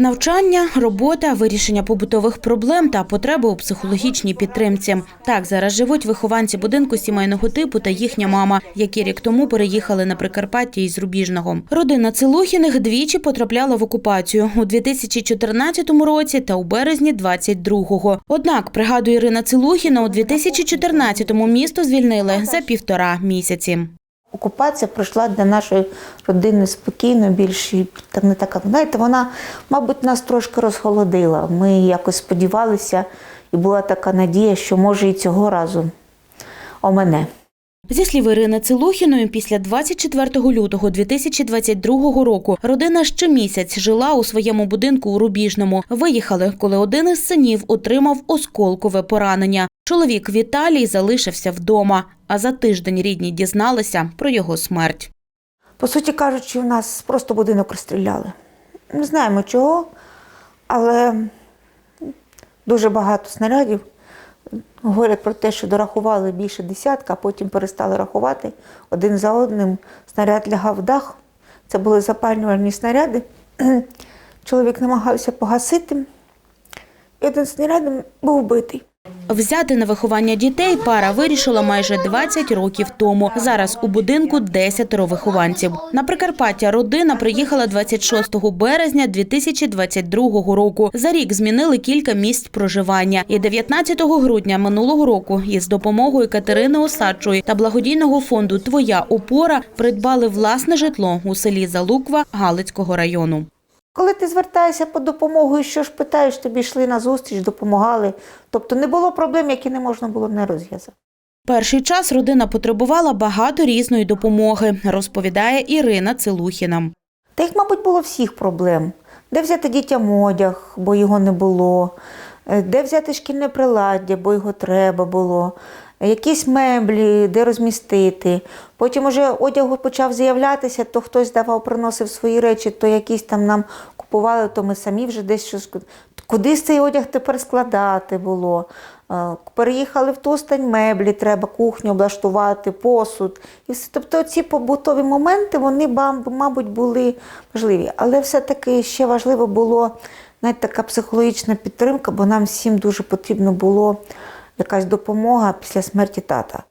Навчання, робота, вирішення побутових проблем та потреби у психологічній підтримці. Так зараз живуть вихованці будинку сімейного типу та їхня мама, які рік тому переїхали на Прикарпаття із Рубіжного. Родина Целухіних двічі потрапляла в окупацію у 2014 році та у березні 22-го. Однак, пригадує Ірина Целухіна, у 2014-му місто звільнили за півтора місяці. Окупація пройшла для нашої родини спокійно, більш так не така. Знаєте, вона, мабуть, нас трошки розхолодила. Ми якось сподівалися, і була така надія, що може і цього разу омене. Зі слів Ірини Целухіної, після 24 лютого 2022 року родина ще місяць жила у своєму будинку у Рубіжному. Виїхали, коли один із синів отримав осколкове поранення. Чоловік Віталій залишився вдома, а за тиждень рідні дізналися про його смерть. По суті кажучи, у нас просто будинок розстріляли. Не знаємо чого, але дуже багато снарядів. Говорять про те, що дорахували більше десятка, а потім перестали рахувати один за одним. Снаряд лягав в дах. Це були запалювальні снаряди. Чоловік намагався погасити, і один снаряд був вбитий. Взяти на виховання дітей пара вирішила майже 20 років тому. Зараз у будинку 10 вихованців. На Прикарпаття родина приїхала 26 березня 2022 року. За рік змінили кілька місць проживання. І 19 грудня минулого року із допомогою Катерини Осадчої та благодійного фонду Твоя опора придбали власне житло у селі Залуква Галицького району. Коли ти звертаєшся по допомогу і що ж питаєш, тобі йшли на зустріч, допомагали. Тобто не було проблем, які не можна було не розв'язати. Перший час родина потребувала багато різної допомоги, розповідає Ірина Целухіна. Та їх, мабуть, було всіх проблем. Де взяти дітям одяг, бо його не було, Е, де взяти шкільне приладдя, бо його треба було, якісь меблі, де розмістити. Потім уже одяг почав з'являтися, то хтось давав, приносив свої речі, то якісь там нам купували, то ми самі вже десь щось. Куди цей одяг тепер складати було? Е, Переїхали в Тустань, меблі, треба кухню облаштувати, посуд. І все. Тобто ці побутові моменти, вони, мабуть, були важливі. Але все-таки ще важливо було навіть така психологічна підтримка, бо нам всім дуже потрібно було якась допомога після смерті тата.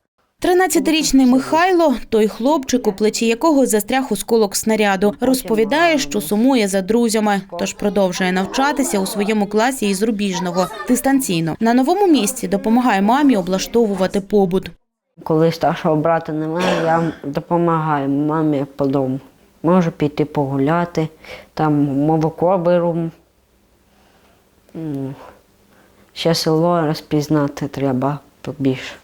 13-річний Михайло, той хлопчик, у плечі якого застряг осколок снаряду, розповідає, що сумує за друзями, тож продовжує навчатися у своєму класі із Рубіжного дистанційно. На новому місці допомагає мамі облаштовувати побут. Коли старшого брата немає, я допомагаю мамі по дому. Можу піти погуляти, там молоко беру. Ще село розпізнати треба побільше.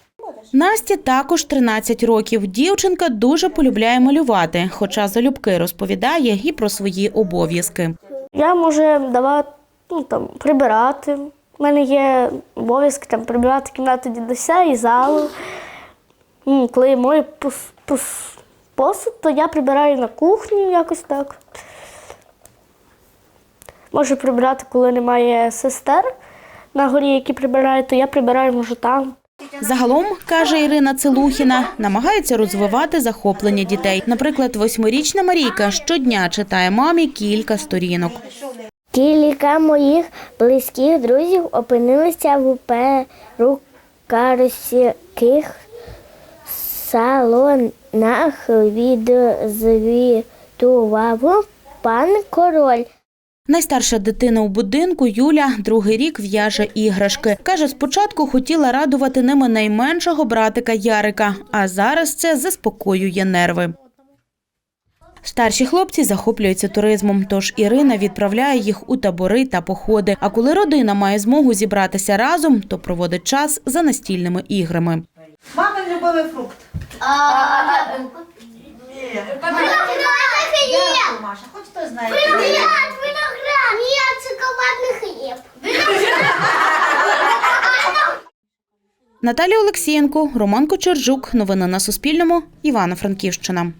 Насті також 13 років. Дівчинка дуже полюбляє малювати, хоча залюбки розповідає і про свої обов'язки. Я можу давати ну, там, прибирати. У мене є обов'язки там, прибирати кімнату дідуся і залу. Коли я мою пос- пос- посуд, то я прибираю на кухні якось так. Можу прибирати, коли немає сестер на горі, які прибирають, то я прибираю, може, там. Загалом, каже Ірина Целухіна, намагається розвивати захоплення дітей. Наприклад, восьмирічна Марійка щодня читає мамі кілька сторінок. Кілька моїх близьких друзів опинилися в перукарських салонах. Відзвітував пан король. Найстарша дитина у будинку Юля другий рік в'яже іграшки. Каже, спочатку хотіла радувати ними найменшого братика Ярика, а зараз це заспокоює нерви. Старші хлопці захоплюються туризмом, тож Ірина відправляє їх у табори та походи. А коли родина має змогу зібратися разом, то проводить час за настільними іграми. Мамин любимий фрукт. Дякую, Наталія Олексієнко, Роман Кочержук. Новини на Суспільному. Івано-Франківщина.